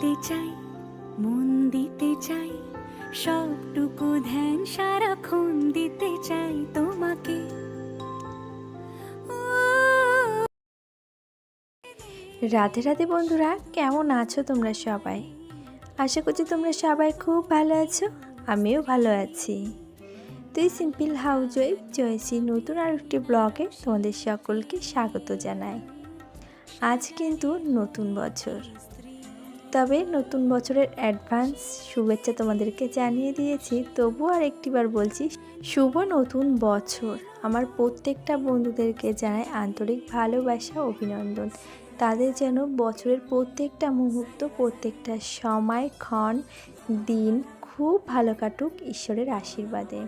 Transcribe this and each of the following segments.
দিতে চাই, মন দিতে চাই, সবটুকু ধ্যান সারাক্ষণ দিতে চাই তোমাকে। রাধে রাধে বন্ধুরা, কেমন আছো তোমরা সবাই? আশা করছি তোমরা সবাই খুব ভালো আছো, আমিও ভালো আছি। তুই সিম্পল হাউস ওয়াইফ জয়সী নতুন আর একটি ব্লগে তোমাদের সকলকে স্বাগত জানাই। আজ কিন্তু নতুন বছর। তবে নতুন বছরের অ্যাডভান্স শুভেচ্ছা তোমাদেরকে জানিয়ে দিয়েছি। তবু আর একটিবার বলছি, শুভ নতুন বছর। আমার প্রত্যেকটা বন্ধুদেরকে জানাই আন্তরিক ভালোবাসা অভিনন্দন। তাদের যেন বছরের প্রত্যেকটা মুহূর্ত, প্রত্যেকটা সময়, ক্ষণ, দিন খুব ভালো কাটুক ঈশ্বরের আশীর্বাদে।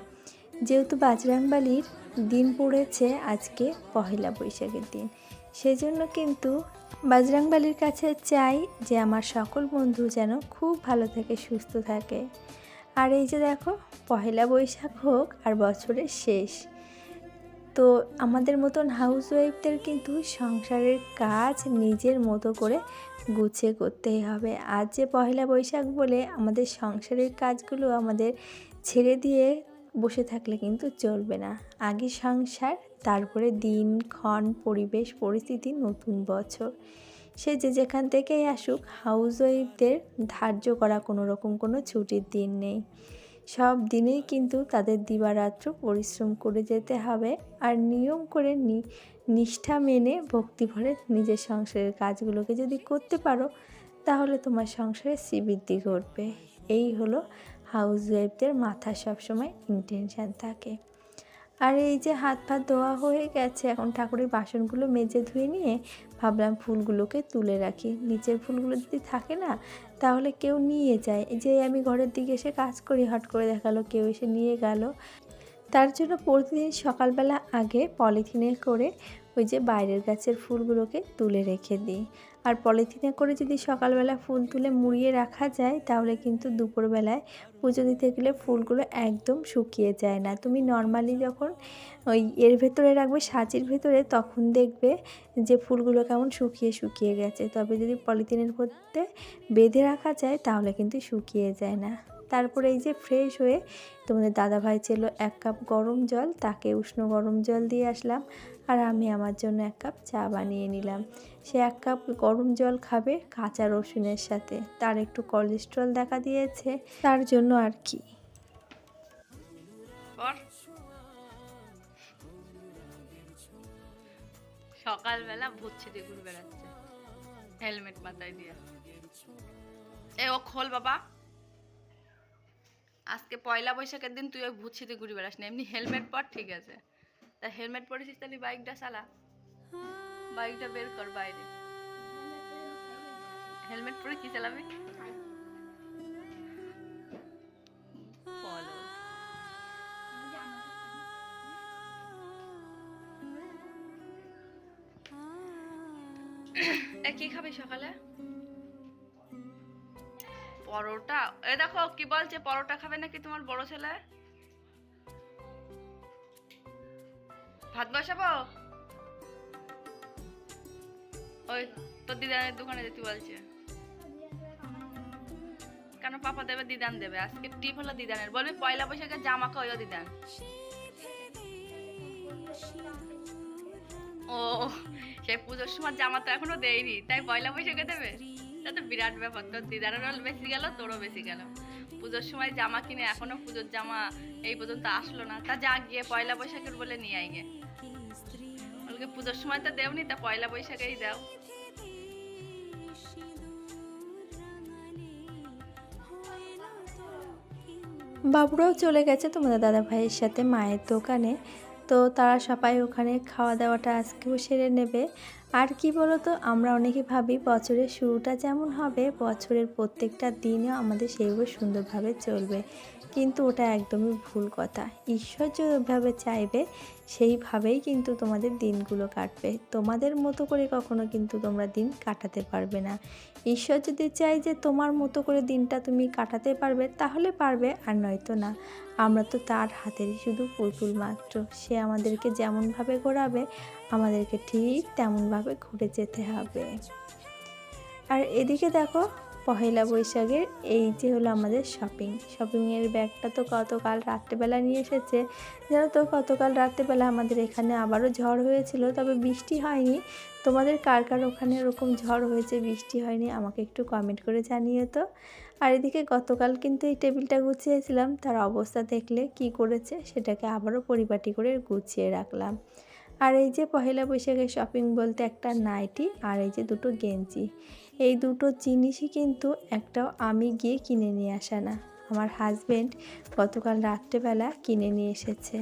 যেহেতু বাজরাংবালির দিন পড়েছে আজকে পহেলা বৈশাখের দিন। সেজন্য কিন্তু বাজরাংবালির কাছে চাই যে আমার সকল বন্ধু যেন খুব ভালো থাকে, সুস্থ থাকে। আর এই যে দেখো, পহেলা বৈশাখ হোক আর বছরের শেষ। তো আমাদের মতন হাউস ওয়াইফদের কিন্তু সংসারের কাজ নিজের মতো করে গুছিয়ে করতেই হবে। আজ যে পহেলা বৈশাখ বলে আমাদের সংসারের কাজগুলো আমাদের ছেড়ে দিয়ে বসে থাকলে কিন্তু চলবে না। আগে সংসার তারপরে দিন, ক্ষণ, পরিবেশ, পরিস্থিতি, নতুন বছর। সে যে যেখান থেকেই আসুক হাউস ওয়াইফদের ধার্য করা কোনো রকম কোনো ছুটির দিন নেই। সব দিনেই কিন্তু তাদের দিবারাত্র পরিশ্রম করে যেতে হবে আর নিয়ম করে নিষ্ঠা মেনে ভক্তি ভরে নিজের সংসারের কাজগুলোকে যদি করতে পারো, তাহলে তোমার সংসারে শ্রীবৃদ্ধি ঘটবে। এই হলো হাউস ওয়াইফদের মাথা সবসময় ইন্টেনশান থাকে। আর এই যে হাত ফাত ধোয়া হয়ে গেছে, এখন ঠাকুরের বাসনগুলো মেজে ধুয়ে নিয়ে ভাবলাম ফুলগুলোকে তুলে রাখি। নিচের ফুলগুলো যদি থাকে না, তাহলে কেউ নিয়ে যায়। যে আমি ঘরের দিকে এসে কাজ করি হট করে দেখাল কেউ এসে নিয়ে গেল। তার জন্য প্রতিদিন সকালবেলা আগে পলিথিনে করে ওই যে বাইরের গাছের ফুলগুলোকে তুলে রেখে দিই। আর পলিথিনে করে যদি সকালবেলা ফুল তুলে মুড়িয়ে রাখা যায়, তাহলে কিন্তু দুপুরবেলায় পুজো দিতে গেলে ফুলগুলো একদম শুকিয়ে যায় না। তুমি নর্মালি যখন ওই এর ভেতরে রাখবে সাঁচির ভেতরে, তখন দেখবে যে ফুলগুলো কেমন শুকিয়ে শুকিয়ে গেছে। তবে যদি পলিথিনের মধ্যে বেঁধে রাখা যায়, তাহলে কিন্তু শুকিয়ে যায় না। তারপরে এই যে ফ্রেশ হয়ে তোমাদের দাদাভাই ছিল এক কাপ গরম জল, তাকে উষ্ণ গরম জল দিয়ে আসলাম আর আমি আমার জন্য এক কাপ চা বানিয়ে নিলাম। সে এক কাপ গরম জল খাবে কাঁচা রসুনের সাথে, তার একটু কোলেস্ট্রল দেখা দিয়েছে, তার জন্য আর কি। সকালবেলা ভূত ছিটে ঘুরে বেড়াচ্ছে হেলমেট মাথায় দিয়ে। এ, ও খোল বাবা। আজকে পয়লা বৈশাখের দিন তুই ওই ভূত ছিটে ঘুরে বেড়াস না, এমনি হেলমেট পর ঠিক আছে। তা হেলমেট পরেছিস তাহলে বাইকটা চালা। বাইকটা বের কর বাইরে। হেলমেট পরে কি চালাবি? কি খাবি সকালে? পরোটা। এ দেখো, কি বলছে, পরোটা খাবে নাকি তোমার বড় ছেলে? ভাত বসাবো? ওই তোর দিদানের দোকানে যেতে বলছে। কেন পাপা দেবে, দিদান দেবে। আজকে টিপ হলো দিদানের। বলবি, পয়লা বৈশাখে জামা কয়ও দিদান। ও, সেই পুজোর সময় জামা তো এখনও দেয়নি। তাই পয়লা বৈশাখে দেবে? তা তো বিরাট ব্যাপার। তোর দিদারেরও বেশি গেল, তোরও বেশি গেল। পুজোর সময় জামা কিনে এখনও পুজোর জামা এই পর্যন্ত আসলো না। তা যা গিয়ে পয়লা বৈশাখের বলে নিয়ে আই গে বলকে পুজোর সময় তো দেওনি, তা পয়লা বৈশাখেই দাও। বাবুরাও চলে গেছে তোমাদের দাদা ভাইয়ের সাথে মায়ের দোকানে। তো তারা সবাই ওখানে খাওয়া দাওয়াটা আজকেও সেরে নেবে। আর কি বলো তো আমরা অনেকে ভাবি বছরের শুরুটা যেমন হবে, বছরের প্রত্যেকটা দিনও আমাদের সেইভাবে সুন্দরভাবে চলবে। কিন্তু ওটা একদমই ভুল কথা। ঈশ্বর যেভাবে চাইবে, সেইভাবেই কিন্তু তোমাদের দিনগুলো কাটবে। তোমাদের মতো করে কখনো কিন্তু তোমরা দিন কাটাতে পারবে না। ঈশ্বর যদি চাই যে তোমার মতো করে দিনটা তুমি কাটাতে পারবে, তাহলে পারবে, আর নয়তো না। আমরা তো তার হাতেরই শুধু পুতুল মাত্র। সে আমাদেরকে যেমনভাবে ঘোরাবে, আমাদেরকে ঠিক তেমনভাবে ঘুরে যেতে হবে। আর এদিকে দেখো, পহেলা বৈশাখের এই যে হলো আমাদের শপিং শপিংয়ের ব্যাগটা তো গতকাল রাত্রেবেলা নিয়ে এসেছে। জানো তো, গতকাল রাত্রেবেলা আমাদের এখানে আবারও ঝড় হয়েছিল, তবে বৃষ্টি হয়নি। তোমাদের কার কার ওখানে ওরকম ঝড় হয়েছে, বৃষ্টি হয়নি, আমাকে একটু কমেন্ট করে জানিয়ে তো। আর এদিকে গতকাল কিন্তু এই টেবিলটা গুছিয়েছিলাম, তার অবস্থা দেখলে কি করেছে সেটাকে আবারও পরিপাটি করে গুছিয়ে রাখলাম। আর এই যে পহেলা বৈশাখের শপিং বলতে একটা নাইটি আর এই যে দুটো গেঞ্জি, এই দুটো জিনিসই কিন্তু একটাও আমি গিয়ে কিনে নিয়ে আসা না, আমার হাজবেন্ড গতকাল রাত্রেবেলা কিনে নিয়ে এসেছে।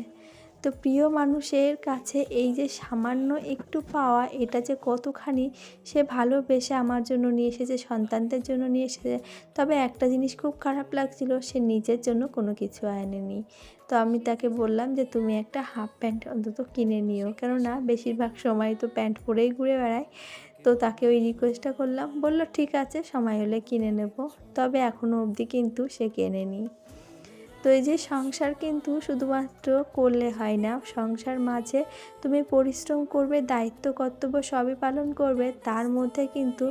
তো প্রিয় মানুষের কাছে এই যে সামান্য একটু পাওয়া, এটা যে কতখানি সে ভালোবেসে আমার জন্য নিয়ে এসেছে, সন্তানদের জন্য নিয়ে এসেছে, তবে একটা জিনিস খুব খারাপ লাগছিল, সে নিজের জন্য কোনো কিছু আনেনি। তো আমি তাকে বললাম যে, তুমি একটা হাফ প্যান্ট অন্তত কিনে নিও। কেননা বেশিরভাগ সময় তো প্যান্ট পরেই ঘুরে বেড়ায়। তো তাকে ওই রিকোয়েস্টটা করলাম, বলল, ঠিক আছে, সময় হলে কিনে নেব। তবে এখনও অবধি কিন্তু সে কেনেনি। তো এই যে সংসার কিন্তু শুধুমাত্র করলে হয় না, সংসার মাঝে তুমি পরিশ্রম করবে, দায়িত্ব, কর্তব্য সবই পালন করবে, তার মধ্যে কিন্তু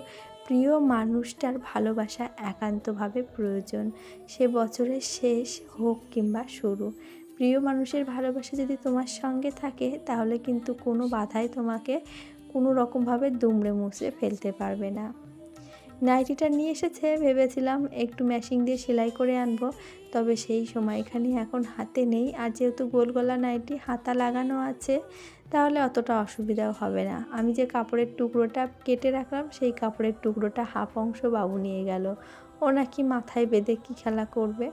প্রিয় মানুষটার ভালোবাসা একান্তভাবে প্রয়োজন। সে বছরের শেষ হোক কিংবা শুরু। প্রিয় মানুষের ভালোবাসা যদি তোমার সঙ্গে থাকে, তাহলে কিন্তু কোনো বাধাই তোমাকে কোনো রকমভাবে দুমড়ে মুচড়ে ফেলতে পারবে না। নাইটিটা নিয়ে এসেছে, ভেবেছিলাম একটু মেশিং দিয়ে সেলাই করে আনব। তবে সেই সময়খানি এখন হাতে নেই। আর যেহেতু গোল গলা নাইটি হাতা লাগানো আছে, তাহলে অতটা অসুবিধাও হবে না। আমি যে কাপড়ের টুকরোটা কেটে রাখলাম, সেই কাপড়ের টুকরোটা হাফ অংশ বাবু নিয়ে গেল। ও নাকি মাথায় বেঁধে কী খেলা করবে?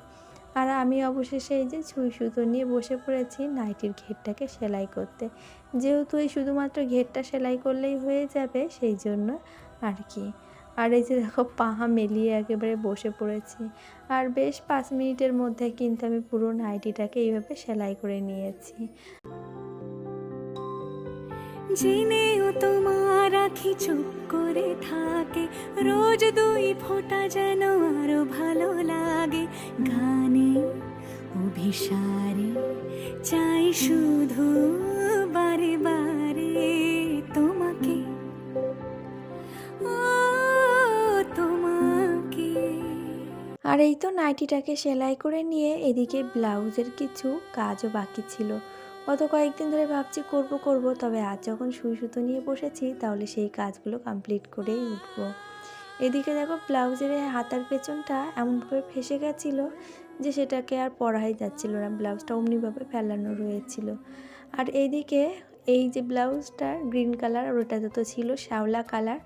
আর আমি অবশেষে এই যে ছুঁই সুতো নিয়ে বসে পড়েছি নাইটির ঘেরটাকে সেলাই করতে। যেহেতু এই শুধুমাত্র ঘেরটা সেলাই করলেই হয়ে যাবে, সেই জন্য আর কি। আর এই যে দেখো, পাহা মেলিয়ে একেবারে বসে পড়েছি। আর বেশ পাঁচ মিনিটের মধ্যে কিন্তু আমি পুরো নাইটিটাকে এইভাবে সেলাই করে নিয়েছি। জেনেও তোমার আখি চুপ করে থাকে, রোজ দুই ফোঁটা যেন আরও ভালো লাগে। গানে, অভিসারে, চাই শুধু বারে বারে। আর এই তো নাইটিটাকে সেলাই করে নিয়ে এদিকে ব্লাউজের কিছু কাজও বাকি ছিল। গত কয়েকদিন ধরে ভাবছি করব করব, তবে আজ যখন সুই সুতো নিয়ে বসেছি, তাহলে সেই কাজগুলো কমপ্লিট করেই উঠবো। এদিকে দেখো ব্লাউজের হাতার পেছনটা এমনভাবে ফেসে গেছিল যে সেটাকে আর পরাই যাচ্ছিল না। ব্লাউজটা অমনিভাবে ফেলানো রয়েছিল। আর এইদিকে এই যে ব্লাউজটা গ্রিন কালার আর ওটাতে তো ছিল শ্যাওলা কালার,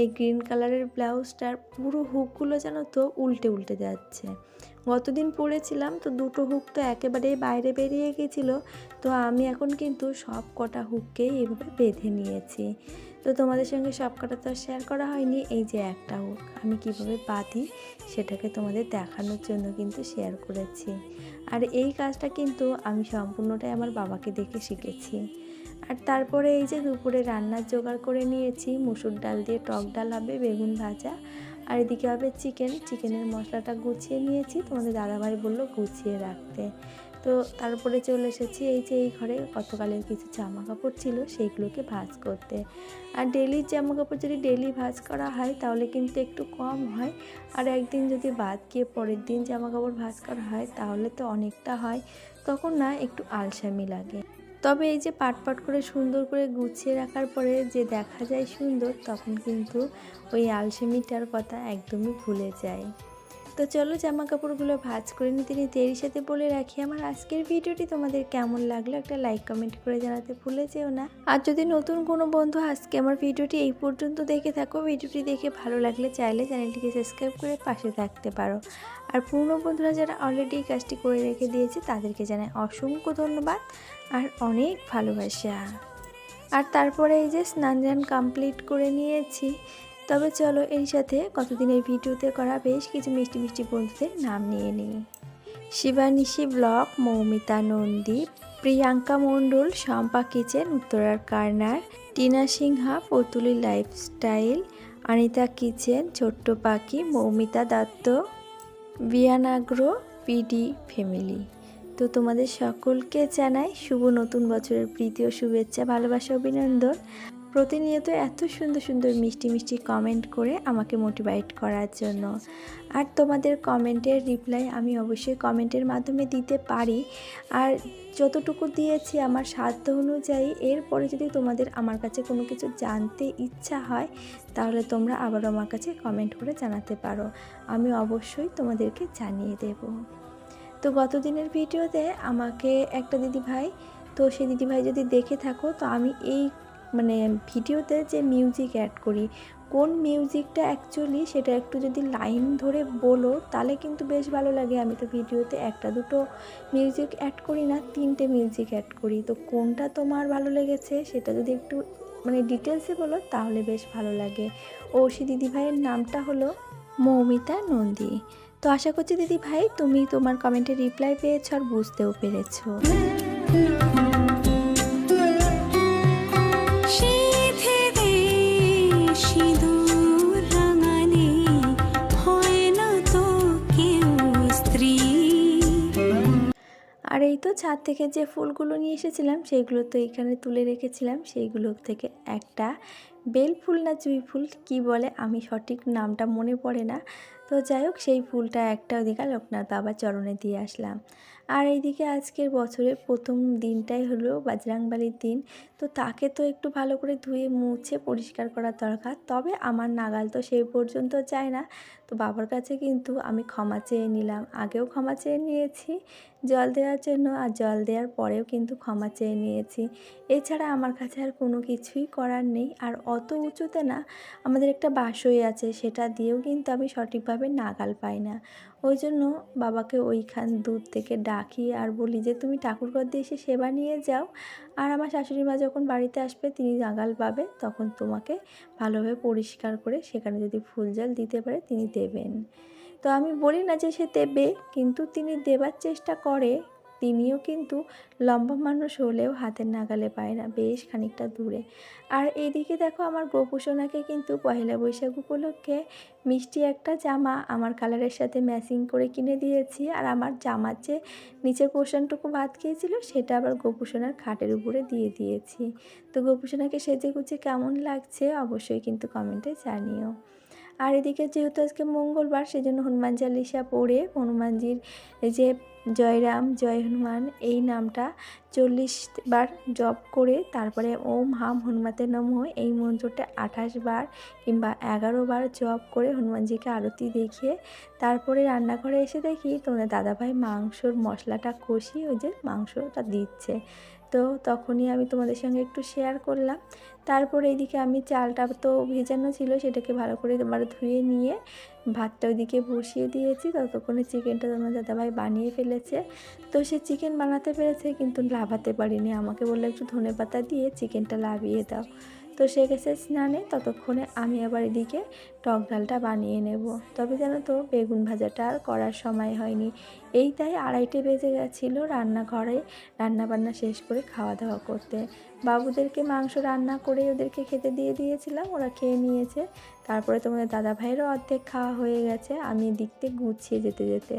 এই গ্রিন কালারের ব্লাউজটার পুরো হুকগুলো যেন তো উল্টে উল্টে যাচ্ছে। গতদিন পরেছিলাম তো দুটো হুক তো একেবারেই বাইরে বেরিয়ে গেছিল, তো আমি এখন কিন্তু সব কটা হুককেই এভাবে বেঁধে নিয়েছি। তো তোমাদের সঙ্গে সব কটা তো শেয়ার করা হয়নি, এই যে একটা হুক আমি কীভাবে বাঁধি সেটাকে তোমাদের দেখানোর জন্য কিন্তু শেয়ার করেছি। আর এই কাজটা কিন্তু আমি সম্পূর্ণটাই আমার বাবাকে দেখে শিখেছি। আর তারপরে এই যে দুপুরে রান্নার জোগাড় করে নিয়েছি, মুসুর ডাল দিয়ে টক ডাল হবে, বেগুন ভাজা, আর এদিকে হবে চিকেন। চিকেনের মশলাটা গুছিয়ে নিয়েছি, তোমাদের দাদাভাই বলল গুছিয়ে রাখতে। তো তারপরে চলে এসেছি এই যে এই ঘরে গতকালের কিছু জামা কাপড় ছিল, সেইগুলোকে ভাজ করতে। আর ডেলির জামা কাপড় যদি ডেলি ভাজ করা হয়, তাহলে কিন্তু একটু কম হয়। আর একদিন যদি বাদ গিয়ে পরের দিন জামা কাপড় ভাজ করা হয়, তাহলে তো অনেকটা হয়। তখন না একটু আলসামি লাগে। তবে এই যে পাট পাট করে সুন্দর করে গুছিয়ে রাখার পরে যে দেখা যায় সুন্দর, তখন কিন্তু ওই আলসেমিটার কথা একদমই ভুলে যায় তো চলো জামা কাপড়গুলো ভাঁজ করে নিতে নিতে এরই সাথে বলে রাখি, আমার আজকের ভিডিওটি তোমাদের কেমন লাগল একটা লাইক কমেন্ট করে জানাতে ভুলে যেও না। আর যদি নতুন কোনো বন্ধু আজকে আমার ভিডিওটি এই পর্যন্ত দেখে থাকো, ভিডিওটি দেখে ভালো লাগলে চাইলে চ্যানেলটিকে সাবস্ক্রাইব করে পাশে থাকতে পারো। আর পুরনো বন্ধুরা যারা অলরেডি কাজটি করে রেখে দিয়েছে, তাদেরকে জানাই অসংখ্য ধন্যবাদ আর অনেক ভালোবাসা। আর তারপরে এই যে স্নান টান কমপ্লিট করে নিয়েছি। তবে চলো এর সাথে কতদিনের ভিডিওতে করা বেশ কিছু মিষ্টি মিষ্টি বন্ধুদের নাম নিয়ে নিই। শিবানিশি ব্লক, মৌমিতা নন্দী, প্রিয়াঙ্কা মণ্ডল, শম্পা কিচেন, উত্তরার corner, Tina Sinha Patuli lifestyle Anita kitchen, ছোট্ট পাখি, মৌমিতা দত্ত বিয়ানাগ্রো পিডি ফ্যামিলি। তো তোমাদের সকলকে জানাই শুভ নতুন বছরের প্রীতি ও শুভেচ্ছা, ভালোবাসা, অভিনন্দন। প্রতিনিয়ত এত সুন্দর সুন্দর মিষ্টি মিষ্টি কমেন্ট করে আমাকে মোটিভেট করার জন্য। আর তোমাদের কমেন্টের রিপ্লাই আমি অবশ্যই কমেন্টের মাধ্যমে দিতে পারি। আর যতটুকু দিয়েছি আমার সাধ্য অনুযায়ী, এরপরে যদি তোমাদের আমার কাছে কোনো কিছু জানতে ইচ্ছা হয়, তাহলে তোমরা আবার আমার কাছে কমেন্ট করে জানাতে পারো। আমি অবশ্যই তোমাদেরকে জানিয়ে দেব। তো গত দিনের ভিডিওতে আমাকে একটা দিদি ভাই তো সেই দিদি ভাই যদি দেখে থাকো, তো আমি এই মানে ভিডিওতে যে মিউজিক অ্যাড করি কোন মিউজিকটা অ্যাকচুয়ালি সেটা একটু যদি লাইন ধরে বলো, তাহলে কিন্তু বেশ ভালো লাগে। আমি তো ভিডিওতে একটা দুটো মিউজিক অ্যাড করি না, তিনটে মিউজিক অ্যাড করি। তো কোনটা তোমার ভালো লেগেছে সেটা যদি একটু মানে ডিটেলসে বলো, তাহলে বেশ ভালো লাগে। ও সে দিদি ভাইয়ের নামটা হলো মৌমিতা নন্দী। তো আশা করছি দিদি ভাই, তুমি তোমার কমেন্টে রিপ্লাই পেয়েছ আর বুঝতেও পেরেছ। এই তো ছাদ থেকে যে ফুলগুলো নিয়ে এসেছিলাম সেইগুলো তো এখানে তুলে রেখেছিলাম। সেইগুলো থেকে একটা বেল ফুল না জুঁই ফুল, কি বলে আমি সঠিক নামটা মনে পড়ে না। তো যাই হোক, সেই ফুলটা একটা ওদিকে লোকনাথ বাবার চরণে দিয়ে আসলাম। আর এইদিকে আজকের বছরের প্রথম দিনটাই হলো বাজরাংবালির দিন। তো তাকে তো একটু ভালো করে ধুয়ে, মুছে, পরিষ্কার করা দরকার। তবে আমার নাগাল তো সেই পর্যন্ত যায় না। তো বাবার কাছে কিন্তু আমি ক্ষমা চেয়ে নিলাম। আগেও ক্ষমা চেয়ে নিয়েছি জল দেওয়ার জন্য, আর জল দেওয়ার পরেও কিন্তু ক্ষমা চেয়ে নিয়েছি। এছাড়া আমার কাছে আর কোনো কিছুই করার নেই। আর অত উঁচুতে না, আমাদের একটা বাসই আছে। সেটা দিয়েও কিন্তু আমি সঠিকভাবে নাগাল পাই না। ওই জন্য বাবাকে ওইখান দূর থেকে ডাকি আর বলি যে, তুমি ঠাকুরঘর দিয়ে এসে সেবা নিয়ে যাও। আর আমার শাশুড়ি মা যখন বাড়িতে আসবে, তিনি নাগাল পাবে, তখন তোমাকে ভালোভাবে পরিষ্কার করে সেখানে যদি ফুল জল দিতে পারে, তিনি দেবেন। তো আমি বলি না যে সে দেবে, কিন্তু তিনি দেবার চেষ্টা করে। তিনিও কিন্তু লম্বা মানুষ হলেও হাতের নাগালে পায় না, বেশ খানিকটা দূরে। আর এইদিকে দেখো আমার গোপুসোনাকে কিন্তু পয়লা বৈশাখ উপলক্ষে মিষ্টি একটা জামা আমার কালারের সাথে ম্যাচিং করে কিনে দিয়েছি। আর আমার জামার যে নিচের পোর্শনটুকু ভাত খেয়েছিল, সেটা আবার গোপুসোনার খাটের উপরে দিয়ে দিয়েছি। তো গোপুসোনাকে সেজে গুছে কেমন লাগছে অবশ্যই কিন্তু কমেন্টে জানিও। আর এদিকে যেহেতু আজকে মঙ্গলবার, সেজন্য হনুমান চালিসা পড়ে হনুমানজির যে জয়রাম, জয় হনুমান, এই নামটা চল্লিশ বার জপ করে তারপরে ওম হাম হনুমাতে নম, এই মন্ত্রটা আঠাশ বার কিংবা এগারো বার জপ করে হনুমানজিকে আরতি দেখিয়ে তারপরে রান্নাঘরে এসে দেখি তোমাদের দাদাভাই মাংসর মশলাটা কষি ওই যে মাংসটা দিচ্ছে। তো তখনই আমি তোমাদের সঙ্গে একটু শেয়ার করলাম। তারপর এইদিকে আমি চালটা তো ভেজানো ছিল, সেটাকে ভালো করে তোমার ধুয়ে নিয়ে ভাতটা ওইদিকে বসিয়ে দিয়েছি। ততক্ষণে চিকেনটা তোমার দাদাভাই বানিয়ে ফেলেছে। তো সে চিকেন বানাতে পেরেছে, কিন্তু লাভাতে পারিনি। আমাকে বলল, একটু ধনে পাতা দিয়ে চিকেনটা লাভিয়ে দাও। তো সে গেছে স্নানে, ততক্ষণে আমি আবার এদিকে টক ডালটা বানিয়ে নেব। তবে জানো তো, বেগুন ভাজাটা আর করার সময় হয়নি। এই তাই আড়াইটে বেজে গেছিল রান্নাঘরে রান্না বান্না শেষ করে খাওয়া দাওয়া করতে। বাবুদেরকে মাংস রান্না করে ওদেরকে খেতে দিয়ে দিয়েছিলাম, ওরা খেয়ে নিয়েছে। তারপরে তোমাদের দাদা ভাইয়েরও অর্ধেক খাওয়া হয়ে গেছে, আমি দিকতে গুছিয়ে যেতে যেতে।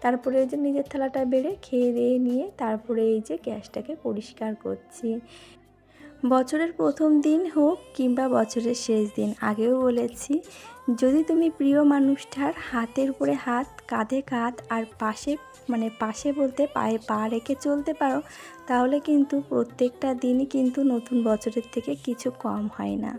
তারপরে যে নিজের থালাটা বেড়ে খেয়ে দিয়ে নিয়ে তারপরে এই যে গ্যাসটাকে পরিষ্কার করছি। বছরের প্রথম দিন হোক কিংবা বছরের শেষ দিন, আগেও বলেছি, যদি তুমি প্রিয় মানুষটার হাতের উপরে হাত, কাঁধে কাঁধ আর পাশে মানে পাশে বলতে পায়ে পা রেখে চলতে পারো, তাহলে কিন্তু প্রত্যেকটা দিনই কিন্তু নতুন বছরের থেকে কিছু কম হয় না।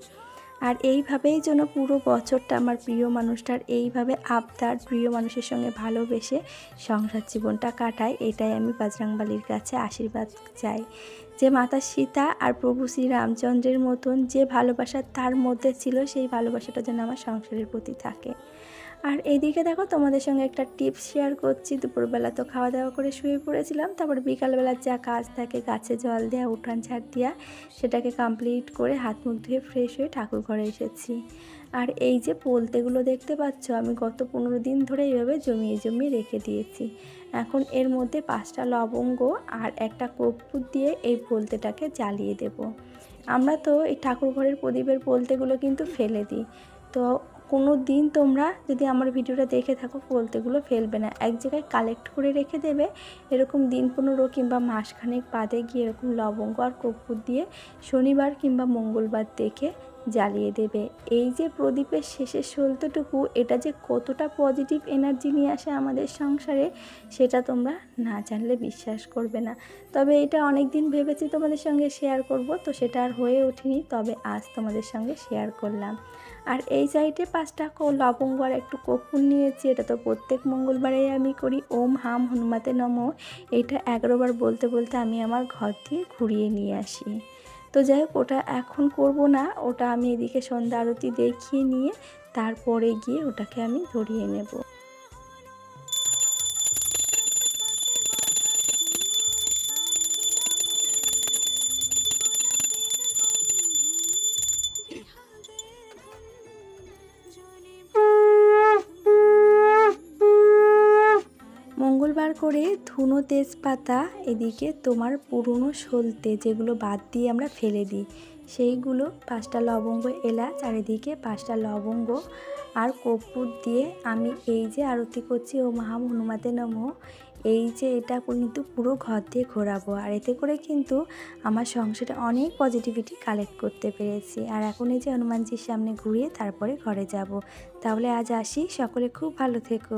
আর এইভাবেই যেন পুরো বছরটা আমার প্রিয় মানুষটার এইভাবে আবদার প্রিয় মানুষের সঙ্গে ভালোবেসে সংসার জীবনটা কাটায়, এটাই আমি বাজরাংবালির কাছে আশীর্বাদ চাই। যে মাতা সীতা আর প্রভু শ্রী রামচন্দ্রের মতন যে ভালোবাসা তার মধ্যে ছিল, সেই ভালোবাসাটা যেন আমার সংসারের প্রতি থাকে। আর এদিকে দেখো তোমাদের সঙ্গে একটা টিপস শেয়ার করছি। দুপুরবেলা তো খাওয়া দাওয়া করে শুয়ে পড়েছিলাম, তারপর বিকালবেলার যা কাজ থাকে গাছে জল দেওয়া উঠান ঝাড় দেওয়া সেটাকে কমপ্লিট করে হাত মুখ ধুয়ে ফ্রেশ হয়ে ঠাকুর ঘরে এসেছি। আর এই যে পোলতেগুলো দেখতে পাচ্ছ, আমি গত পনেরো দিন ধরে এইভাবে জমিয়ে জমিয়ে রেখে দিয়েছি। এখন এর মধ্যে পাঁচটা লবঙ্গ আর একটা কর্পূর দিয়ে এই পোলতেটাকে জ্বালিয়ে দেব। আমরা তো এই ঠাকুর ঘরের প্রদীপের পোলতেগুলো কিন্তু ফেলে দিই। তো কোনো দিন তোমরা যদি আমার ভিডিওটা দেখে থাকো, বলতেগুলো ফেলবে না। এক জায়গায় কালেক্ট করে রেখে দেবে, এরকম দিন পনেরো কিংবা মাসখানেক বাদে গিয়ে এরকম লবঙ্গ আর কর্পূর দিয়ে শনিবার কিংবা মঙ্গলবার দেখে জ্বালিয়ে দেবে। এই যে প্রদীপের শেষের সলতেটুকু, এটা যে কতটা পজিটিভ এনার্জি নিয়ে আসে আমাদের সংসারে, সেটা তোমরা না জানলে বিশ্বাস করবে না। তবে এটা অনেক দিন ভেবেছি তোমাদের সঙ্গে শেয়ার করব, তো সেটা আর হয়ে ওঠেনি, তবে আজ তোমাদের সঙ্গে শেয়ার করলাম। আর এই সাইডে পাঁচটা লবঙ্গ আর একটু কপুর নিয়েছি, এটা তো প্রত্যেক মঙ্গলবারেই আমি করি। ওম হাম হনুমাতে নম। এটা এগারোবার বলতে বলতে আমি আমার ঘর দিয়ে ঘুরিয়ে নিয়ে আসি। তো যাই হোক, ওটা এখন করব না, ওটা আমি এদিকে সন্ধ্যা আরতি দেখিয়ে নিয়ে তারপরে গিয়ে ওটাকে আমি ধরিয়ে নেব। করে ধুনো তেজপাতা এদিকে তোমার পুরনো সলতে যেগুলো বাদ দিয়ে আমরা ফেলে দিই। সেইগুলো পাঁচটা লবঙ্গ, এলাচ, আর এদিকে পাঁচটা লবঙ্গ আর কর্পূর দিয়ে আমি এই যে আরতি করছি, ও মহা হনুমাতে নম, এই যে এটা কিন্তু পুরো ঘর দিয়ে ঘোরাবো। আর এতে করে কিন্তু আমার সংসারে অনেক পজিটিভিটি কালেক্ট করতে পেরেছি। আর এখন এই যে হনুমানজির সামনে ঘুরিয়ে তারপরে ঘরে যাব। তাহলে আজ আসি, সকলে খুব ভালো থেকো।